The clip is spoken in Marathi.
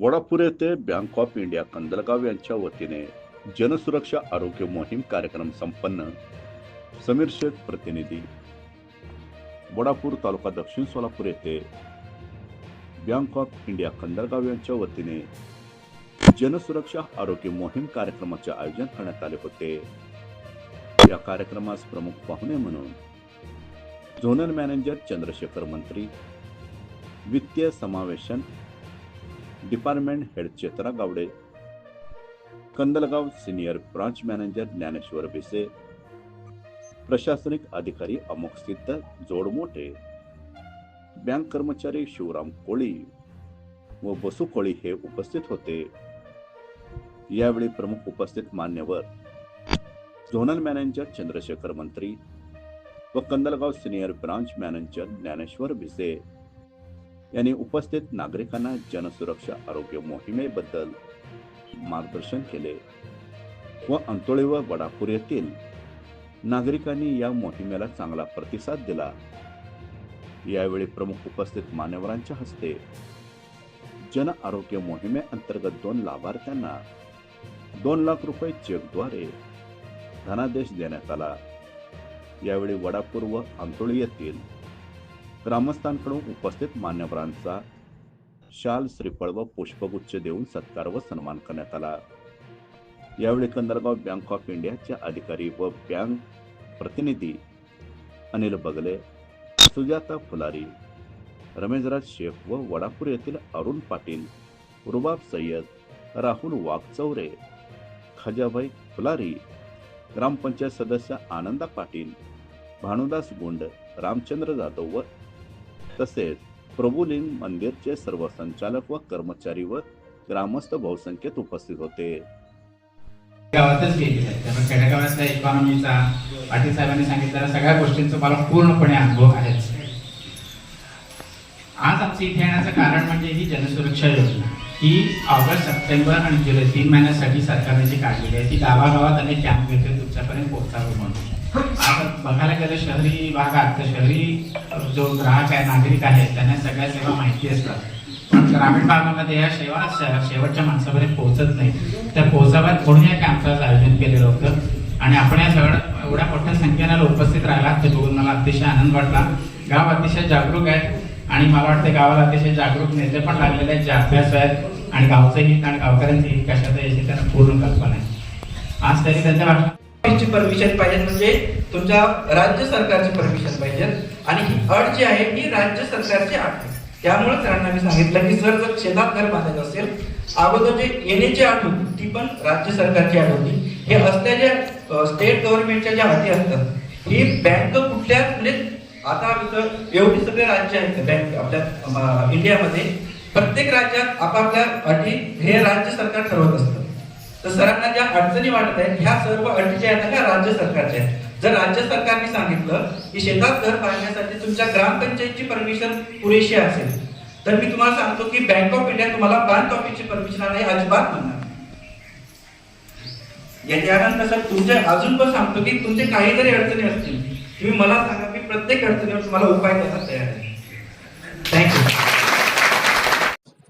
वडापूर येथे बँक ऑफ इंडिया कंदलगाव यांच्या वतीने जनसुरक्षा आरोग्य मोहीम कार्यक्रम संपन्न. समीर शेख प्रतिनिधी. वडापूर तालुका दक्षिण सोलापूर येथे बँक ऑफ इंडिया कंदलगाव यांच्या वतीने जनसुरक्षा आरोग्य मोहीम कार्यक्रमाचे आयोजन करण्यात आले होते. या कार्यक्रमास प्रमुख पाहुणे म्हणून झोनल मॅनेजर चंद्रशेखर मंत्री वित्तीय समावेशन department head Chetra Gawade Kandalgaon senior branch manager Dnyaneshwar Bhise प्रशासनिक अधिकारी अमोक सिद्ध जोडमोठे बँक कर्मचारी शिवराम कोळी व बसू कोळी हे उपस्थित होते. यावेळी प्रमुख उपस्थित मान्यवर झोनल मॅनेजर चंद्रशेखर मंत्री व Kandalgaon senior branch manager Dnyaneshwar Bhise. यांनी उपस्थित नागरिकांना जनसुरक्षा आरोग्य मोहिमेबद्दल मार्गदर्शन केले. व अंतोळे व वडापूर येथील नागरिकांनी या मोहिमेला चांगला प्रतिसाद दिला. यावेळी प्रमुख उपस्थित मान्यवरांच्या हस्ते जन आरोग्य मोहिमेअंतर्गत दोन लाभार्थ्यांना दोन लाख रुपये चेकद्वारे धनादेश देण्यात आला. यावेळी वडापूर व अंतोळी येथील ग्रामस्थांकडून उपस्थित मान्यवरांचा शाल श्रीफळ व पुष्पगुच्छ देऊन सत्कार व सन्मान करण्यात आला. यावेळी कंदरगाव बँक ऑफ इंडियाचे अधिकारी व बँक प्रतिनिधी अनिल बगले सुजाता फुलारी रमेशराज शेख व वडापूर येथील अरुण पाटील रुबाब सय्यद राहुल वाघचौरे खजाभाई फुलारी ग्रामपंचायत सदस्य आनंदा पाटील भानुदास गुंड रामचंद्र जाधव व तसेच प्रभुलिंग मंदिरचे सर्व संचालक व कर्मचारी व ग्रामस्थ बहुसंख्येत उपस्थित होते. गावातच गेलेले आहेत. त्यामुळे खेडेगावातल्या इकॉनॉमीचा पाटील साहेबांनी सांगितलेल्या सगळ्या गोष्टींचा मला पूर्णपणे अनुभव आहेच. आज आमचं इथे येण्याचं कारण म्हणजे ही जनसुरक्षा योजना. ही ऑगस्ट सप्टेंबर आणि जुलै तीन महिन्यासाठी सरकारने जी काढलेली आहे ती गावागावात अनेक कॅम्प घेते तुमच्यापर्यंत पोहोचावं म्हणून. बघायला गेलं शहरी भागात तर शहरी जो ग्राहक आहे नागरिक आहे त्यांना सगळ्या सेवा माहिती असतात. पण ग्रामीण भागामध्ये या सेवा शेवटच्या माणसापर्यंत पोहोचत नाही. त्या पोहोचाव्यात म्हणून या कॅम्पचं आयोजन केलेलं होतं. आणि आपण या सगळ्या एवढ्या मोठ्या संख्येनं उपस्थित राहिला ते बघून मला अतिशय आनंद वाटला. गाव अतिशय जागरूक आहे. आणि मला वाटतं गावाला अतिशय जागरूक नेते पण लागलेले आहेत जे अभ्यास आहेत. आणि गावचं हित आणि गावकऱ्यांचं हित कशाचं याची त्यांना पूर्ण कल्पना आहे. आज तरी त्यांच्या ची परमिशन पाहिजे म्हणजे तुमच्या राज्य सरकारची परमिशन पाहिजे आणि ही अट जी आहे ही राज्य सरकारची अट आहे. त्यामुळे सरांना मी सांगितलं की सर जर शेतात घर बांधायचं असेल अगोदर जे येण्याची अट होती ती पण राज्य सरकारची अट होती. हे असल्या ज्या स्टेट गव्हर्नमेंटच्या ज्या अटी असतात ही बँक कुठल्या म्हणजे आता एवढी सगळे राज्य आहेत बँक आपल्या इंडियामध्ये प्रत्येक राज्यात आपापल्या अटी हे राज्य सरकार ठरवत असतं. तर सरांना ज्या अडचणी वाटत आहेत ह्या सर्व अटी ज्या आहेत ना राज्य सरकारच्या आहेत. जर राज्य सरकारने सांगितलं की शेतात घर बांधण्यासाठी तुमच्या ग्रामपंचायतची परमिशन पुरेशी असेल तर मी तुम्हाला सांगतो की बँक ऑफ इंडिया तुम्हाला ब्रांच ऑफिसची परमिशन नाही अजिबात म्हणणार याच्यानंतर सर तुमचे अजून पण सांगतो की तुमचे काही जरी अडचणी असतील तुम्ही मला सांगा मी प्रत्येक अडचणीवर तुम्हाला उपाय द्यायला तयार आहे. थँक्यू